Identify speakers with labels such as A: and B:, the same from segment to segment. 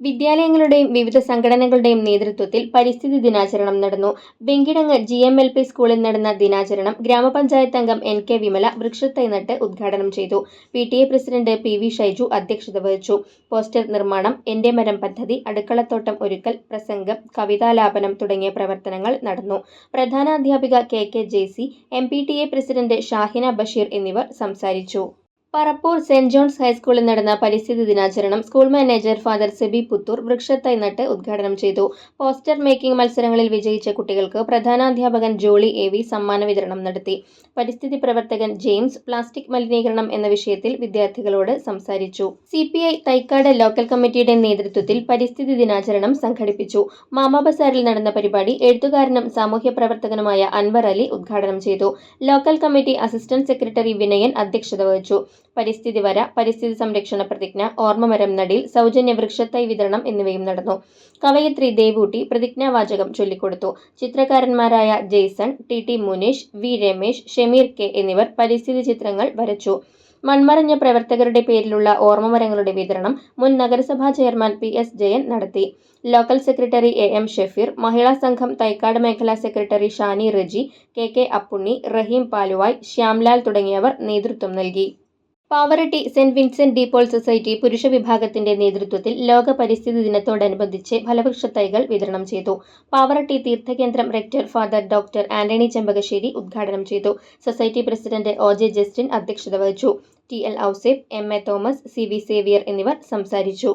A: വിദ്യാലയങ്ങളുടെയും വിവിധ സംഘടനകളുടെയും നേതൃത്വത്തിൽ പരിസ്ഥിതി ദിനാചരണം നടന്നു. Venkitangu G M L P സ്കൂളിൽ നടന്ന ദിനാചരണം ഗ്രാമപഞ്ചായത്ത് അംഗം എൻ കെ വിമല വൃക്ഷത്തൈ നട്ട് ഉദ്ഘാടനം ചെയ്തു. P T A president P V Shaiju അധ്യക്ഷത വഹിച്ചു. പോസ്റ്റർ നിർമ്മാണം എന്റെ മരം പദ്ധതി അടുക്കളത്തോട്ടം ഒരുക്കൽ പ്രസംഗം കവിതാലാപനം തുടങ്ങിയ പ്രവർത്തനങ്ങൾ നടന്നു. പ്രധാനാധ്യാപിക K K Jaisy M P T A president Shahina Basheer എന്നിവർ സംസാരിച്ചു. പറപ്പൂർ സെന്റ് ജോൺസ് ഹൈസ്കൂളിൽ നടന്ന പരിസ്ഥിതി ദിനാചരണം school manager father Sebi Puthur വൃക്ഷത്തൈ നട്ട് ഉദ്ഘാടനം ചെയ്തു. പോസ്റ്റർ മേക്കിംഗ് മത്സരങ്ങളിൽ വിജയിച്ച കുട്ടികൾക്ക് പ്രധാനാധ്യാപകൻ ജോളി എ വി സമ്മാന വിതരണം നടത്തി. പരിസ്ഥിതി പ്രവർത്തകൻ ജെയിംസ് പ്ലാസ്റ്റിക് മലിനീകരണം എന്ന വിഷയത്തിൽ വിദ്യാർത്ഥികളോട് സംസാരിച്ചു. C P I Thaikkad local കമ്മിറ്റിയുടെ നേതൃത്വത്തിൽ പരിസ്ഥിതി ദിനാചരണം സംഘടിപ്പിച്ചു. മാമാ ബസാറിൽ നടന്ന പരിപാടി എഴുത്തുകാരനും സാമൂഹ്യ പ്രവർത്തകനുമായ അൻവർ അലി ഉദ്ഘാടനം ചെയ്തു. Local committee assistant secretary Vinayan അധ്യക്ഷത വഹിച്ചു. പരിസ്ഥിതി വര പരിസ്ഥിതി സംരക്ഷണ പ്രതിജ്ഞ ഓർമ്മമരം നടീൽ സൗജന്യ വൃക്ഷത്തൈ വിതരണം എന്നിവയും നടന്നു. കവയത്രി ദേവൂട്ടി പ്രതിജ്ഞാവാചകം ചൊല്ലിക്കൊടുത്തു. ചിത്രകാരന്മാരായ Jaison T T Munish V Ramesh Shameer K എന്നിവർ പരിസ്ഥിതി ചിത്രങ്ങൾ വരച്ചു. മൺമറഞ്ഞ പ്രവർത്തകരുടെ പേരിലുള്ള ഓർമ്മമരങ്ങളുടെ വിതരണം മുൻ നഗരസഭാ ചെയർമാൻ പി എസ് ജയൻ നടത്തി. Local secretary A M Shefeer Mahila Sangham Thaikkad മേഖലാ secretary Shani Reji K K Appunni Rahim Paluvai Shyamlal തുടങ്ങിയവർ നേതൃത്വം നൽകി. Pavaratty saint Vincent de Paul society പുരുഷ വിഭാഗത്തിന്റെ നേതൃത്വത്തിൽ ലോക പരിസ്ഥിതി ദിനത്തോടനുബന്ധിച്ച് ഫലവൃക്ഷ തൈകൾ വിതരണം ചെയ്തു. Pavaratty തീർത്ഥകേന്ദ്രം rector father doctor Antony Chembakassery ഉദ്ഘാടനം ചെയ്തു. Society president O J Justin അധ്യക്ഷത വഹിച്ചു. T L Ouseph M A Thomas C V Xavier എന്നിവർ സംസാരിച്ചു.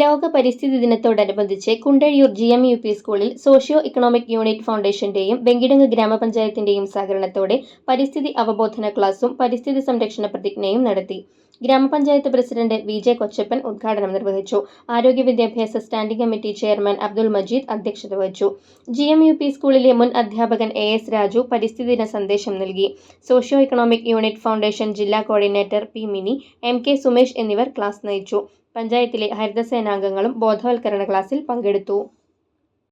A: ലോക പരിസ്ഥിതി ദിനത്തോടനുബന്ധിച്ച് Kundazhiyur G M U P സ്കൂളിൽ സോഷ്യോ ഇക്കണോമിക് യൂണിറ്റ് ഫൗണ്ടേഷന്റെയും വെങ്കിടങ്ങ് ഗ്രാമപഞ്ചായത്തിന്റെയും സഹകരണത്തോടെ പരിസ്ഥിതി അവബോധന ക്ലാസും പരിസ്ഥിതി സംരക്ഷണ പ്രതിജ്ഞയും നടത്തി. ഗ്രാമപഞ്ചായത്ത് പ്രസിഡന്റ് വി ജെ കൊച്ചപ്പൻ ഉദ്ഘാടനം നിർവഹിച്ചു. ആരോഗ്യ വിദ്യാഭ്യാസ standing committee chairman Abdul Majeed അധ്യക്ഷത വഹിച്ചു. ജി എം യു പി സ്കൂളിലെ മുൻ അധ്യാപകൻ എ എസ് രാജു പരിസ്ഥിതി ദിന സന്ദേശം നൽകി. സോഷ്യോ ഇക്കണോമിക് യൂണിറ്റ് ഫൗണ്ടേഷൻ ജില്ലാ coordinator P Mini M K Sumesh എന്നിവർ ക്ലാസ് നയിച്ചു. പഞ്ചായത്തിലെ ഹരിതസേനാംഗങ്ങളും ബോധവൽക്കരണ ക്ലാസ്സിൽ പങ്കെടുത്തു.